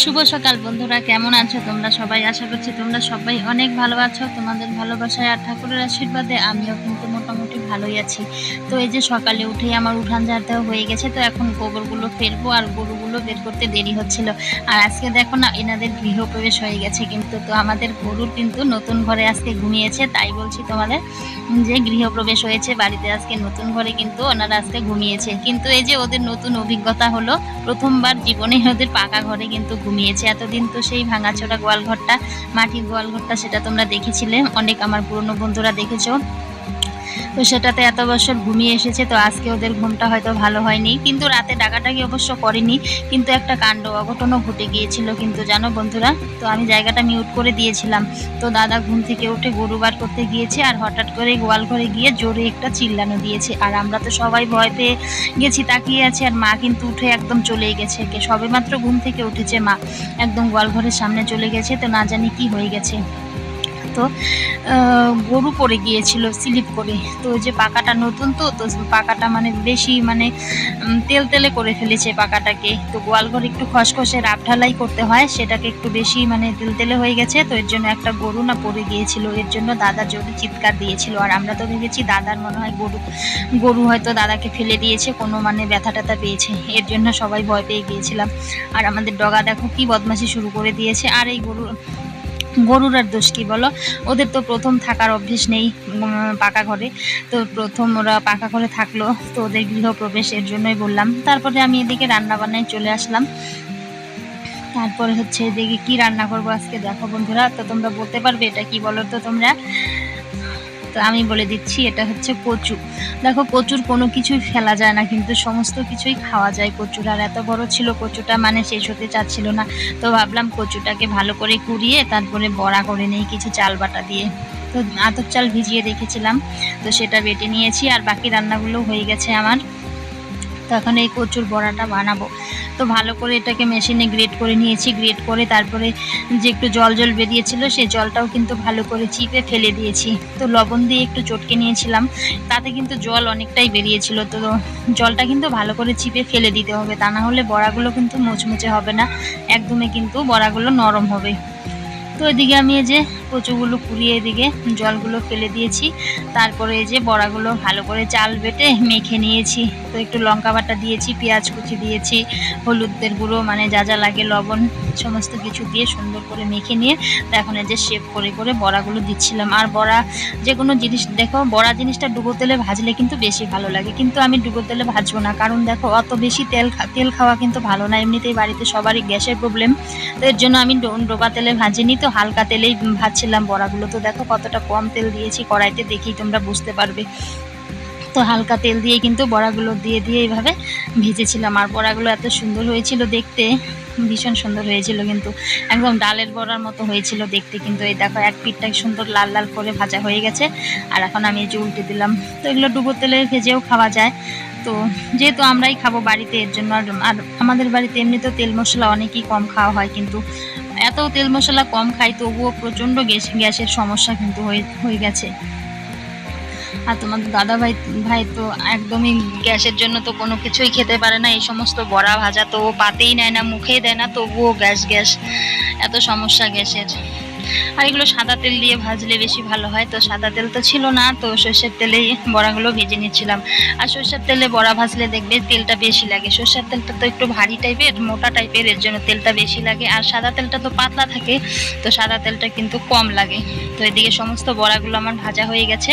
শুভ সকাল বন্ধুরা, কেমন আছো তোমরা সবাই? আশা করছি তোমরা সবাই অনেক ভালো আছো। তোমাদের ভালোবাসায় আর ঠাকুরের আশীর্বাদে আমিও কিন্তু মোটামুটি ভালোই আছি। তো এই যে সকালে উঠেই আমার উঠান ঝাড়তেও হয়ে গেছে, তো এখন গোবরগুলো ফেলব আর গরুগুলো বের করতে দেরি হচ্ছিল। আর আজকে দেখো না, এনাদের গৃহপ্রবেশ হয়ে গেছে কিন্তু তো আমাদের গরুর কিন্তু নতুন ঘরে আজকে ঘুমিয়েছে, তাই বলছি তোমাদের যে গৃহপ্রবেশ হয়েছে, বাড়িতে আজকে নতুন ঘরে কিন্তু ওনারা আজকে ঘুমিয়েছে। কিন্তু এই যে ওদের নতুন অভিজ্ঞতা হলো, প্রথমবার জীবনে ওদের পাকা ঘরে কিন্তু ঘুমিয়েছে। এতদিন তো সেই ভাঙাচোরা গোয়াল ঘরটা মাটির গোয়াল ঘরটা সেটা তোমরা দেখেছিলে। অনেক আমার পুরনো বন্ধুরা দেখেছ। তো সেটাতে এত বছর ঘুমিয়ে এসেছে, তো আজকে ওদের ঘুমটা হয়তো ভালো হয়নি। কিন্তু রাতে ডাকাটাকি অবশ্য করেনি, কিন্তু একটা কাণ্ড অঘটনও ঘটে গিয়েছিল কিন্তু জানো বন্ধুরা? তো আমি জায়গাটা মিউট করে দিয়েছিলাম। তো দাদা ঘুম থেকে উঠে গরু বার করতে গিয়েছে আর হঠাৎ করে গোয়াল ঘরে গিয়ে জোরে একটা চিল্লানো দিয়েছে। আর আমরা তো সবাই ভয় পেয়ে গেছি, তাকিয়ে আছে আর মা কিন্তু উঠে একদম চলেই গেছে। সবে মাত্র ঘুম থেকে উঠেছে মা। একদম গোয়াল ঘরের সামনে চলে গেছে, তো না জানি কি হয়ে গেছে। তো গরু পড়ে গিয়েছিল, স্লিপ করে। তো যে পাকাটা নতুন তো তো পাকাটা মানে বেশি মানে তেল তেলে করে ফেলেছে পাকাটাকে। তো গোয়াল ঘর একটু খসখসে রাব ঢালাই করতে হয়, সেটাকে একটু বেশি মানে তেল তেলে হয়ে গেছে, তো এর জন্য একটা গরু না পড়ে গিয়েছিল। এর জন্য দাদা জোরে চিৎকার দিয়েছিল। আর আমরা তো ভেবেছি দাদার মনে হয় গরু গরু হয়তো দাদাকে ফেলে দিয়েছে, কোনো মানে ব্যথা ট্যাথা পেয়েছে। এর জন্য সবাই ভয় পেয়ে গিয়েছিলাম। আর আমাদের ডগা দেখো কি বদমাশি শুরু করে দিয়েছে। আর এই গরু গরুর আর দোষ কী বলো? ওদের তো প্রথম থাকার অভ্যেস নেই পাকা ঘরে। তো প্রথম ওরা পাকা ঘরে থাকল, তো ওদের গৃহপ্রবেশ এর জন্যই বললাম। তারপরে আমি এদিকে রান্না বান্নায় চলে আসলাম। তারপরে হচ্ছে এদিকে কি রান্না করব আজকে দেখো বন্ধুরা। তো তোমরা বলতে পারবে এটা কি বলো তো তোমরা? তো আমি বলে দিচ্ছি, এটা হচ্ছে কচু। দেখো, কচুর কোনো কিছুই ফেলা যায় না, কিন্তু সমস্ত কিছুই খাওয়া যায় কচুর। আর এত বড় ছিল কচুটা মানে শেষ হতে চাচ্ছিল না। তো ভাবলাম কচুটাকে ভালো করে কুড়িয়ে তারপরে বড়া করে নেই, কিছু চাল বাটা দিয়ে। তো আতপ চাল ভিজিয়ে রেখেছিলাম, তো সেটা বেটে নিয়েছি। আর বাকি রান্নাগুলো হয়ে গেছে আমার। তো এখন এই কচুর বড়াটা বানাবো। তো ভালো করে এটাকে মেশিনে গ্রেট করে নিয়েছি। গ্রেট করে তারপরে যে একটু জল জল বেরিয়েছিল সেই জলটাও কিন্তু ভালো করে চিপে ফেলে দিয়েছি। তো লবণ দিয়ে একটু চটকে নিয়েছিলাম, তাতে কিন্তু জল অনেকটাই বেরিয়েছিল। তো জলটা কিন্তু ভালো করে চিপে ফেলে দিতে হবে, তা না হলে বড়াগুলো কিন্তু মুচমুচে হবে না। একদমে কিন্তু বড়াগুলো নরম হবে। তো এদিকে আমি এই যে কচুগুলো কুড়িয়ে এদিকে জলগুলো ফেলে দিয়েছি। তারপরে এই যে বড়াগুলো ভালো করে চাল বেটে মেখে নিয়েছি। তো একটু লঙ্কা বাটা দিয়েছি, পেঁয়াজ কুচি দিয়েছি, হলুদের গুঁড়ো মানে যা যা লাগে, লবণ সমস্ত কিছু দিয়ে সুন্দর করে মেখে নিয়ে তো এখন এই যে শেপ করে করে বড়াগুলো দিচ্ছিলাম। আর বড়া যে কোনো জিনিস, দেখো বড়া জিনিসটা ডুবো তেলে ভাজলে কিন্তু বেশি ভালো লাগে। কিন্তু আমি ডুবো তেলে ভাজবো না, কারণ দেখো অত বেশি তেল তেল খাওয়া কিন্তু ভালো না। এমনিতেই বাড়িতে সবারই গ্যাসের প্রবলেম তো এর জন্য আমি ডোবা তেলে ভাজিনি, তো হালকা তেলেই ভাজছিলাম বড়াগুলো তো দেখো কতটা কম তেল দিয়েছি, কড়াইতে দেখেই তোমরা বুঝতে পারবে। তো হালকা তেল দিয়ে কিন্তু বড়াগুলো দিয়ে দিয়ে এইভাবে ভেজেছিলাম। আর বড়াগুলো এত সুন্দর হয়েছিল দেখতে, ভীষণ সুন্দর হয়েছিল কিন্তু। একদম ডালের বড়ার মতো হয়েছিল দেখতে কিন্তু। এই দেখো, এক পিঠটা সুন্দর লাল লাল করে ভাজা হয়ে গেছে। আর এখন আমি এই যে উল্টে দিলাম। তো এগুলো ডুবো তেলে ভেজেও খাওয়া যায়। তো যেহেতু আমরাই খাব বাড়িতে, এর জন্য আর আর আমাদের বাড়িতে এমনি তো তেল মশলা অনেকই কম খাওয়া হয় কিন্তু। এত তেল মশলা কম খাই, তবুও প্রচণ্ড গ্যাস, গ্যাসের সমস্যা কিন্তু হয়ে হয়ে গেছে। আর তোমার দাদা ভাই ভাই তো একদমই গ্যাসের জন্য তো কোনো কিছুই খেতে পারে না, এই সমস্ত বড়া ভাজা তো পাতেই নেয় না, মুখেই দেয় না, তবুও গ্যাস গ্যাস, এত সমস্যা গ্যাসের। আর এগুলো সাদা তেল দিয়ে ভাজলে বেশি ভালো হয়। তো সাদা তেল তো ছিল না, তো সর্ষের তেলেই বড়াগুলো ভেজে নিচ্ছিলাম আর সর্ষের তেলে বড়া ভাজলে দেখবে তেলটা বেশি লাগে। সর্ষের তেলটা তো একটু ভারী টাইপের, মোটা টাইপের, এর জন্য তেলটা বেশি লাগে। আর সাদা তেলটা তো পাতলা থাকে, তো সাদা তেলটা কিন্তু কম লাগে। তো এদিকে সমস্ত বড়াগুলো আমার ভাজা হয়ে গেছে।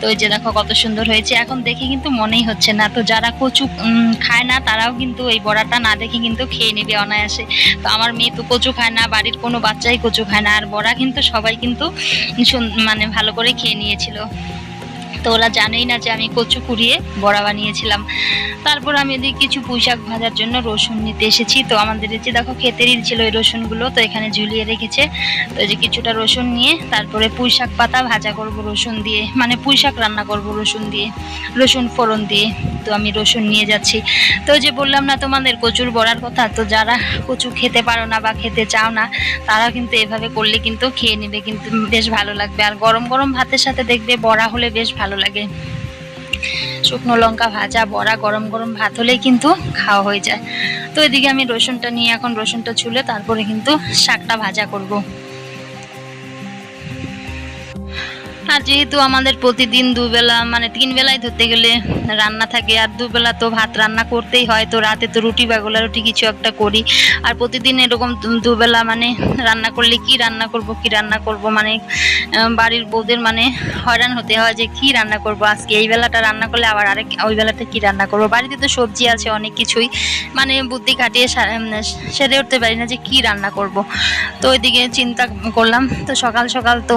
তো ওই যে দেখো কত সুন্দর হয়েছে। এখন দেখে কিন্তু মনেই হচ্ছে না। তো যারা কচু খায় না, তারাও কিন্তু এই বড়াটা না দেখে কিন্তু খেয়ে নেবে অনায়াসে। তো আমার মেয়ে তো কচু খায় না, বাড়ির কোনো বাচ্চাই কচু খায় না। আর বড়া কিন্তু সবাই কিন্তু মানে ভালো করে খেয়ে নিয়েছিল। তো ওরা জানেই না যে আমি কচু কুড়িয়ে বড়া বানিয়েছিলাম। তারপর আমি এদিকে কিছু পুঁইশাক ভাজার জন্য রসুন নিতে এসেছি। তো আমাদের যে দেখো ক্ষেতেরই ছিল ওই রসুনগুলো, তো এখানে ঝুলিয়ে রেখেছে। তো যে কিছুটা রসুন নিয়ে তারপরে পুঁইশাক পাতা ভাজা করব রসুন দিয়ে মানে পুঁইশাক রান্না করব রসুন দিয়ে, রসুন ফোড়ন দিয়ে। তো আমি রসুন নিয়ে যাচ্ছি। তো যে বললাম না তোমাদের কচুর বড়ার কথা, তো যারা কচু খেতে পারো না বা খেতে চাও না, তারা কিন্তু এভাবে করলে কিন্তু খেয়ে নেবে, কিন্তু বেশ ভালো লাগবে। আর গরম গরম ভাতের সাথে দেখবে বড়া হলে বেশ ভালো লাগে। শুকনো লঙ্কা ভাজা, বড়া, গরম গরম ভাত হলেই কিন্তু খাওয়া হয়ে যায়। তো এদিকে আমি রসুনটা নিয়ে এখন রসুনটা ছুলে তারপরে কিন্তু শাকটা ভাজা করব। আর যেহেতু আমাদের প্রতিদিন দুবেলা মানে তিন বেলায় ধরতে গেলে রান্না থাকে, আর দুবেলা তো ভাত রান্না করতেই হয়, তো রাতে তো রুটি বা গোলা রুটি কিছু একটা করি। আর প্রতিদিন এরকম দুবেলা মানে রান্না করলে কি রান্না করব, কি রান্না করব মানে বাড়ির বউদের মানে হয়রান হতে হয় যে কি রান্না করব আজকে। এই বেলাটা রান্না করলে আবার আরেক, ওই বেলাটা কি রান্না করব? বাড়িতে তো সবজি আছে অনেক কিছুই মানে বুদ্ধি খাটিয়ে সেরে উঠতে পারি না যে কি রান্না করব। তো ওইদিকে চিন্তা করলাম, তো সকাল সকাল তো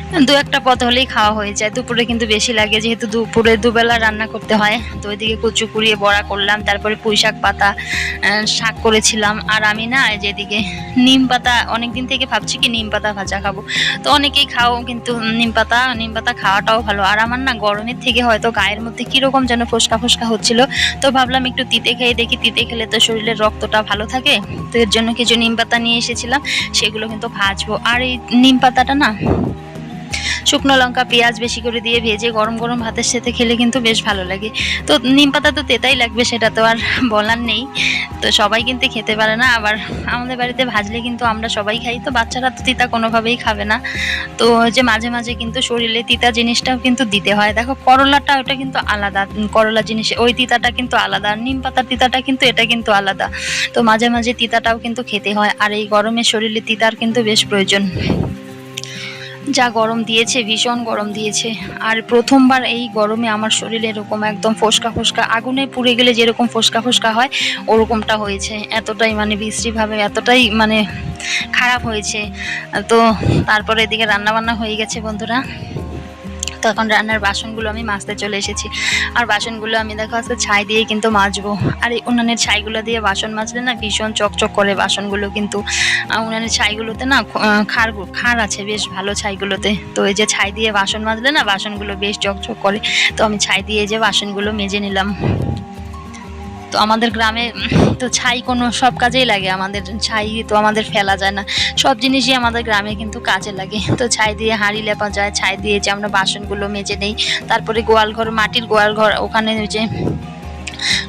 দু একটা পদ হলেই খাওয়া হয়ে যায়। দুপুরে কিন্তু বেশি লাগে, যেহেতু দুপুরে দুবেলা রান্না করতে হয়। তো ওইদিকে কচু কুড়িয়ে বড়া করলাম, তারপরে পুঁই শাক পাতা শাক করেছিলাম। আর আমি না যেদিকে নিম পাতা, অনেকদিন থেকে ভাবছি কি নিম পাতা ভাজা খাব। তো অনেকেই খাও, কিন্তু নিম পাতা নিম পাতা খাওয়াটাও ভালো। আর আমার না গরমের থেকে হয়তো গায়ের মধ্যে কীরকম যেন ফোসকা ফোসকা হচ্ছিল। তো ভাবলাম একটু তিতে খেয়ে দেখি, তিতে খেলে তো শরীরের রক্তটা ভালো থাকে। তো এর জন্য কিছু নিম পাতা নিয়ে এসেছিলাম, সেগুলো কিন্তু ভাজবো। আর এই নিম পাতাটা না শুকনো লঙ্কা, পেঁয়াজ বেশি করে দিয়ে ভেজে গরম গরম ভাতের সাথে খেলে কিন্তু বেশ ভালো লাগে। তো নিম পাতা তো তেতাই লাগবে, সেটা তো আর বলার নেই। তো সবাই কিন্তু খেতে পারে না, আবার আমাদের বাড়িতে ভাজলে কিন্তু আমরা সবাই খাই। তো বাচ্চারা তো তিতা কোনোভাবেই খাবে না। তো যে মাঝে মাঝে কিন্তু শরীরে তিতা জিনিসটাও কিন্তু দিতে হয়। দেখো, করলাটা ওটা কিন্তু আলাদা করলা জিনিস, ওই তিতাটা কিন্তু আলাদা, আর নিম পাতার তিতাটা কিন্তু, এটা কিন্তু আলাদা। তো মাঝে মাঝে তিতাটাও কিন্তু খেতে হয়। আর এই গরমে শরীরে তিতার কিন্তু বেশ প্রয়োজন। যা গরম দিয়েছে, ভীষণ গরম দিয়েছে। আর প্রথমবার এই গরমে আমার শরীরে এরকম একদম ফোসকা ফোসকা, আগুনে পুড়ে গেলে যেরকম ফোসকা ফোসকা হয়, ওরকমটা হয়েছে। এতটাই মানে বিশ্রীভাবে, এতটাই মানে খারাপ হয়েছে। তো তারপরে এদিকে রান্না বান্না হয়ে গেছে বন্ধুরা। তখন রান্নার বাসনগুলো আমি মাজতে চলে এসেছি। আর বাসনগুলো আমি দেখো আজকে ছাই দিয়ে কিন্তু মাজবো। আর এই উনানের ছাইগুলো দিয়ে বাসন মাজলে না ভীষণ চকচক করে বাসনগুলো কিন্তু। উনানের ছাইগুলোতে না খাড় খার আছে, বেশ ভালো ছাইগুলোতে। তো এই যে ছাই দিয়ে বাসন মাজলে না বাসনগুলো বেশ চকচক করে। তো আমি ছাই দিয়ে যে বাসনগুলো মেজে নিলাম। তো আমাদের গ্রামে তো ছাই কোনো সব কাজেই লাগে, আমাদের ছাই তো আমাদের ফেলা যায় না। সব জিনিসই আমাদের গ্রামে কিন্তু কাজে লাগে। তো ছাই দিয়ে হাঁড়ি লেপা যায়, ছাই দিয়ে যে আমরা বাসনগুলো মেজে নেই, তারপরে গোয়াল ঘর মাটির গোয়াল ঘর ওখানে যে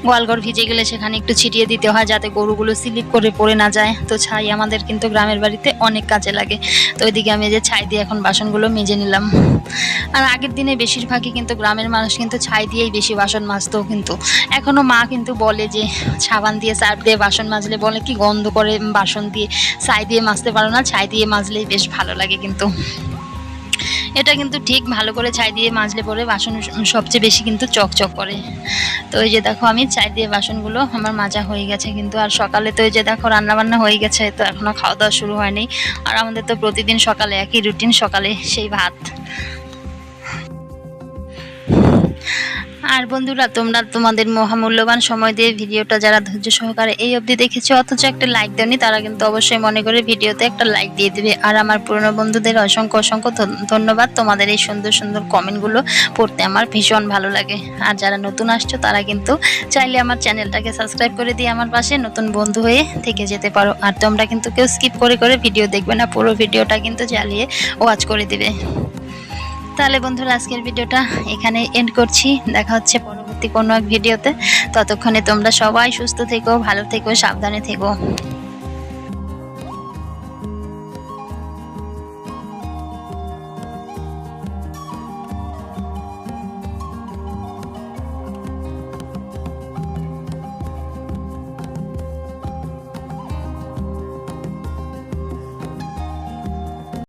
গোয়ালঘর ভিজে গেলে সেখানে একটু ছিটিয়ে দিতে হয় যাতে গরুগুলো স্লিপ করে পড়ে না যায়। তো ছাই আমাদের কিন্তু গ্রামের বাড়িতে অনেক কাজে লাগে। তো ওইদিকে আমি যে ছাই দিয়ে এখন বাসনগুলো মেজে নিলাম। আর আগের দিনে বেশিরভাগই কিন্তু গ্রামের মানুষ কিন্তু ছাই দিয়েই বেশি বাসন মাজতো কিন্তু। এখনও মা কিন্তু বলে যে, সাবান দিয়ে সার্ফ দিয়ে বাসন মাজলে বলে কি গন্ধ করে বাসন দিয়ে ছাই দিয়ে মাজতে পারো না, ছাই দিয়ে মাজলেই বেশ ভালো লাগে কিন্তু। এটা কিন্তু ঠিক ভালো করে ছাই দিয়ে মাজলে পরে বাসন সবচেয়ে বেশি কিন্তু চকচক করে। তো ওই যে দেখো আমি ছাই দিয়ে বাসনগুলো আমার মাজা হয়ে গেছে কিন্তু আর সকালে তো ওই যে দেখো রান্নাবান্না হয়ে গেছে, তো এখনও খাওয়া দাওয়া শুরু হয়নি। আর আমাদের তো প্রতিদিন সকালে একই রুটিন সকালে সেই ভাত। আর বন্ধুরা, তোমরা তোমাদের মহামূল্যবান সময় দিয়ে ভিডিওটা যারা ধৈর্য সহকারে এই অবধি দেখেছ, অথচ একটা লাইক দেওনি, তারা কিন্তু অবশ্যই মনে করে ভিডিওতে একটা লাইক দিয়ে দিবে। আর আমার পুরনো বন্ধুদের অসংখ্য অসংখ্য ধন্যবাদ তোমাদের এই সুন্দর সুন্দর কমেন্টগুলো পড়তে আমার ভীষণ ভালো লাগে। আর যারা নতুন আসছো, তারা কিন্তু চাইলে আমার চ্যানেলটাকে সাবস্ক্রাইব করে দিয়ে আমার পাশে নতুন বন্ধু হয়ে থেকে যেতে পারো। আর তোমরা কিন্তু কেউ স্কিপ করে করে ভিডিও দেখবে না, পুরো ভিডিওটা কিন্তু চালিয়ে ওয়াচ করে দিবে। তাহলে বন্ধুরা, আজকের ভিডিওটা এখানে এন্ড করছি। দেখা হচ্ছে পরবর্তী কোনো এক ভিডিওতে। ততক্ষণে তোমরা সবাই সুস্থ থেকো, ভালো থেকো, সাবধানে থেকো।